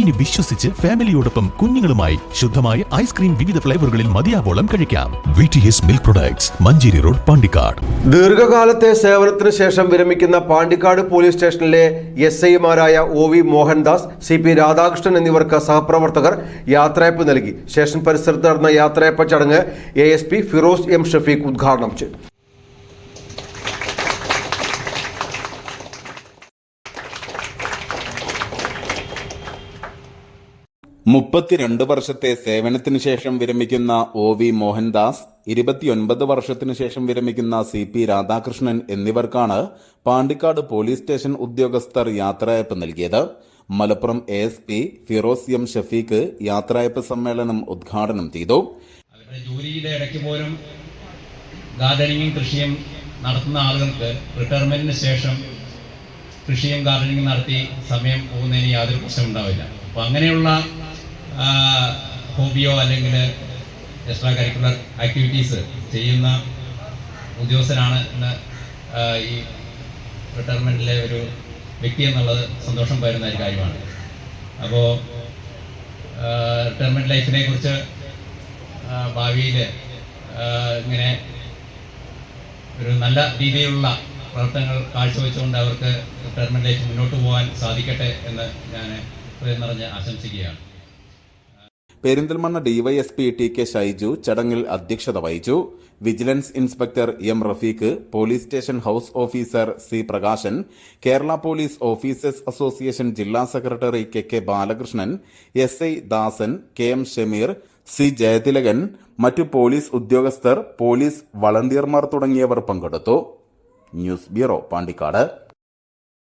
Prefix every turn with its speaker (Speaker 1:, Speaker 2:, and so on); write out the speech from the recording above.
Speaker 1: ഇനി വിശ്വസിച്ച് ഫാമിലിയോടൊപ്പം കുഞ്ഞുങ്ങളുമായി ശുദ്ധമായ ഐസ്ക്രീം വിവിധ ഫ്ലേവറുകളിൽ മതിയാവോളം കഴിക്കാം. V T S milk products Manjeri road Pandikkad.
Speaker 2: ദീർഘകാലത്തെ സേവനത്തിന് ശേഷം വിരമിക്കുന്ന പാണ്ടിക്കാട് പോലീസ് സ്റ്റേഷനിലെ എസ് ഐമാരായ O V Mohandas C P Radhakrishnan എന്നിവർക്ക് സഹപ്രവർത്തകർ യാത്രയപ്പ് നൽകി. സ്റ്റേഷൻ പരിസരത്ത് നടന്ന യാത്രയപ്പ് ചടങ്ങ് A S P Firoz M Shafeeq ഉദ്ഘാടനം ചെയ്തു.
Speaker 3: മുപ്പത്തിരണ്ട് വർഷത്തെ സേവനത്തിന് ശേഷം വിരമിക്കുന്ന ഒ വി മോഹൻദാസ് ഇരുപത്തിയൊൻപത് വർഷത്തിനു ശേഷം വിരമിക്കുന്ന സി പി രാധാകൃഷ്ണൻ എന്നിവർക്കാണ് പാണ്ടിക്കാട് പോലീസ് സ്റ്റേഷൻ ഉദ്യോഗസ്ഥർ യാത്രയപ്പ് നൽകിയത്. Malappuram A S P Firoz M Shafeeq യാത്രയപ്പ് സമ്മേളനം ഉദ്ഘാടനം ചെയ്തു.
Speaker 4: ജോലിയുടെ ഇടയ്ക്ക് പോലും ഗാർഡനിങ്ങും കൃഷിയും നടത്തുന്ന ആളുകൾക്ക് റിട്ടയർമെന്റിന് ശേഷം കൃഷിയും ഗാർഡനിങ്ങും നടത്തി സമയം പോകുന്നതിന് യാതൊരു പ്രശ്നം ഉണ്ടാവില്ല അപ്പോൾ അങ്ങനെയുള്ള ഹോബിയോ അല്ലെങ്കിൽ എക്സ്ട്രാ കരിക്കുലർ ആക്ടിവിറ്റീസ് ചെയ്യുന്ന ഉദ്യോഗസ്ഥനാണ് ഇന്ന് ഈ റിട്ടയർമെന്റിലെ ഒരു വ്യക്തി എന്നുള്ളത് സന്തോഷം പകരുന്ന ഒരു കാര്യമാണ്. അപ്പോൾ റിട്ടയർമെന്റ് ലൈഫിനെ കുറിച്ച് ഭാവിയിൽ ഇങ്ങനെ ഒരു നല്ല രീതിയിലുള്ള പ്രവർത്തനങ്ങൾ കാഴ്ചവെച്ചുകൊണ്ട് അവർക്ക് റിട്ടയർമെന്റ് ലൈഫ് മുന്നോട്ട് പോകാൻ സാധിക്കട്ടെ എന്ന് ഞാൻ ആശംസിക്കുകയാണ്.
Speaker 3: Perinthalmanna DYSP T K Shaiju ചടങ്ങിൽ അധ്യക്ഷത വഹിച്ചു. Vigilance inspector M Rafeeq police station house officer C Prakashan Kerala police officers association ജില്ലാ secretary K K Balakrishnan S I Dasan K M Shameer C Jayathilakan മറ്റു police ഉദ്യോഗസ്ഥർ police വളണ്ടിയർമാർ തുടങ്ങിയവർ പങ്കെടുത്തു. News bureau Pandikkad.